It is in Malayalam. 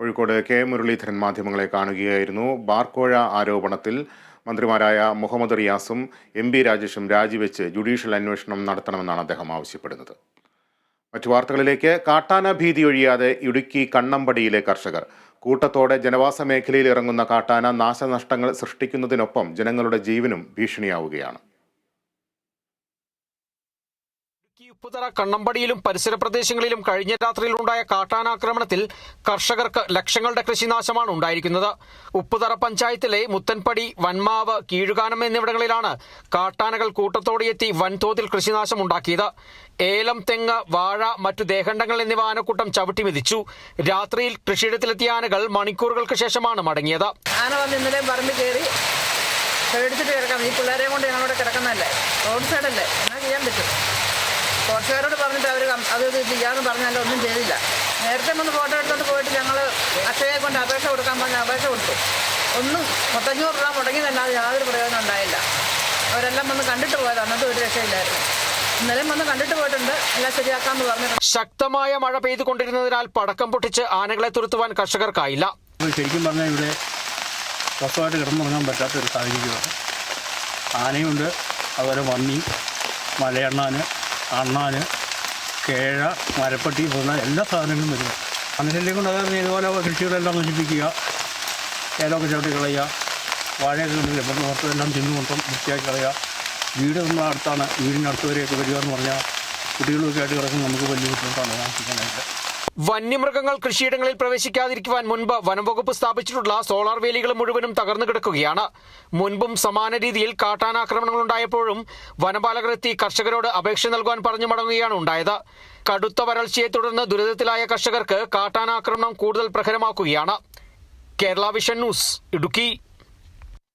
കോഴിക്കോട് കെ മുരളീധരൻ മാധ്യമങ്ങളെ കാണുകയായിരുന്നു. ബാർക്കോഴ ആരോപണത്തിൽ മന്ത്രിമാരായ മുഹമ്മദ് റിയാസും എം ബി രാജേഷും രാജിവെച്ച് ജുഡീഷ്യൽ അന്വേഷണം നടത്തണമെന്നാണ് അദ്ദേഹം ആവശ്യപ്പെടുന്നത്. മറ്റു വാർത്തകളിലേക്ക് കാട്ടാന ഭീതി ഒഴിയാതെ ഇടുക്കി കണ്ണമ്പടിയിലെ കർഷകർ. കൂട്ടത്തോടെ ജനവാസ മേഖലയിൽ ഇറങ്ങുന്ന കാട്ടാന നാശനഷ്ടങ്ങൾ സൃഷ്ടിക്കുന്നതിനൊപ്പം ജനങ്ങളുടെ ജീവനും ഭീഷണിയാവുകയാണ്. ഇടുക്കി ഉപ്പുതറ കണ്ണമ്പടിയിലും പരിസര പ്രദേശങ്ങളിലും കഴിഞ്ഞ രാത്രിയിലുണ്ടായ കാട്ടാനാക്രമണത്തിൽ കർഷകർക്ക് ലക്ഷങ്ങളുടെ കൃഷിനാശമാണ് ഉണ്ടായിരിക്കുന്നത്. ഉപ്പുതറ പഞ്ചായത്തിലെ മുത്തൻപടി വൻമാവ് കീഴുകാനം എന്നിവിടങ്ങളിലാണ് കാട്ടാനകൾ കൂട്ടത്തോടെ എത്തി വൻതോതിൽ കൃഷിനാശം ഉണ്ടാക്കിയത്. ഏലം തെങ്ങ് വാഴ മറ്റു ദേഹണ്ഡങ്ങൾ എന്നിവ ആനക്കൂട്ടം ചവിട്ടി മിതിച്ചു. രാത്രിയിൽ കൃഷിയിടത്തിലെത്തിയ ആനകൾ മണിക്കൂറുകൾക്ക് ശേഷമാണ് മടങ്ങിയത്. ആന വന്ന് പേടിച്ചിട്ട് കിടക്കാം. ഈ പിള്ളേരെയും കൊണ്ട് ഞങ്ങളോട് കിടക്കുന്നതല്ലേ? റോഡ് സൈഡല്ലേ? എന്നാ ചെയ്യാൻ പറ്റും? കോർച്ചുകാരോട് പറഞ്ഞിട്ട് അവർ അത് ഇത് ചെയ്യാമെന്ന് പറഞ്ഞാലും ഒന്നും ചെയ്തില്ല. നേരത്തെ ഒന്ന് ഫോട്ടോ എടുത്തോണ്ട് പോയിട്ട് ഞങ്ങൾ അക്ഷയെ കൊണ്ട് അപേക്ഷ കൊടുക്കാൻ പറഞ്ഞ അപേക്ഷ കൊടുത്തു. ഒന്നും മുത്തഞ്ഞൂറ് രൂപ മുടങ്ങി തന്നെ അത് യാതൊരു പ്രയോജനം ഉണ്ടായില്ല. അവരെല്ലാം വന്ന് കണ്ടിട്ട് പോയത് അന്നത്തെ ഒരു രക്ഷയില്ലായിരുന്നു. ഇന്നലെയും വന്ന് കണ്ടിട്ട് പോയിട്ടുണ്ട് എല്ലാം ശരിയാക്കാമെന്ന് പറഞ്ഞിട്ടുണ്ട്. ശക്തമായ മഴ പെയ്തുകൊണ്ടിരുന്നതിനാൽ പടക്കം പൊട്ടിച്ച് ആനകളെ തുരുത്തുവാൻ കർഷകർക്കായില്ല. ശരിക്കും പറഞ്ഞാൽ ഇവിടെ സ്വസ്ഥമായിട്ട് കിടന്നുറങ്ങാൻ പറ്റാത്ത ഒരു സാഹചര്യമാണ്. ആനയുണ്ട് അതുപോലെ വന്നി മലയണ്ണാന് അണ്ണാന് കേഴ മരപ്പട്ടി പോകുന്ന എല്ലാ സാധനങ്ങളും വരും അങ്ങനെ കൊണ്ട് അതായത് ഇതുപോലെ കൃഷികളെല്ലാം നശിപ്പിക്കുക ഏലമൊക്കെ ചവിട്ടി കളയുക വാഴയൊക്കെ ഉണ്ടെങ്കിൽ ഇപ്പം മൊത്തമെല്ലാം തിന്നു മൊത്തം വൃത്തിയാക്കി കളയുക. വീട് നമ്മുടെ അടുത്താണ് വീടിന്റെ അടുത്ത് വരെയൊക്കെ വരിക എന്ന് പറഞ്ഞാൽ കുട്ടികളൊക്കെ ആയിട്ട് കിടക്കുന്ന നമുക്ക് വലിയ ബുദ്ധിമുട്ടാണ്. താമസിക്കാനായിട്ട് വന്യമൃഗങ്ങൾ കൃഷിയിടങ്ങളിൽ പ്രവേശിക്കാതിരിക്കുവാൻ മുൻപ് വനംവകുപ്പ് സ്ഥാപിച്ചിട്ടുള്ള സോളാർ വേലികൾ മുഴുവനും തകർന്നു കിടക്കുകയാണ്. മുൻപും സമാന രീതിയിൽ കാട്ടാനാക്രമണങ്ങൾ ഉണ്ടായപ്പോഴും വനപാലകർ എത്തി കർഷകരോട് അപേക്ഷ നൽകുവാൻ പറഞ്ഞു മടങ്ങുകയാണ് ഉണ്ടായത്. കടുത്ത വരൾച്ചയെ തുടർന്ന് ദുരിതത്തിലായ കർഷകർക്ക് കാട്ടാനാക്രമണം കൂടുതൽ പ്രഹരമാക്കുകയാണ്. Kerala vision news Idukki.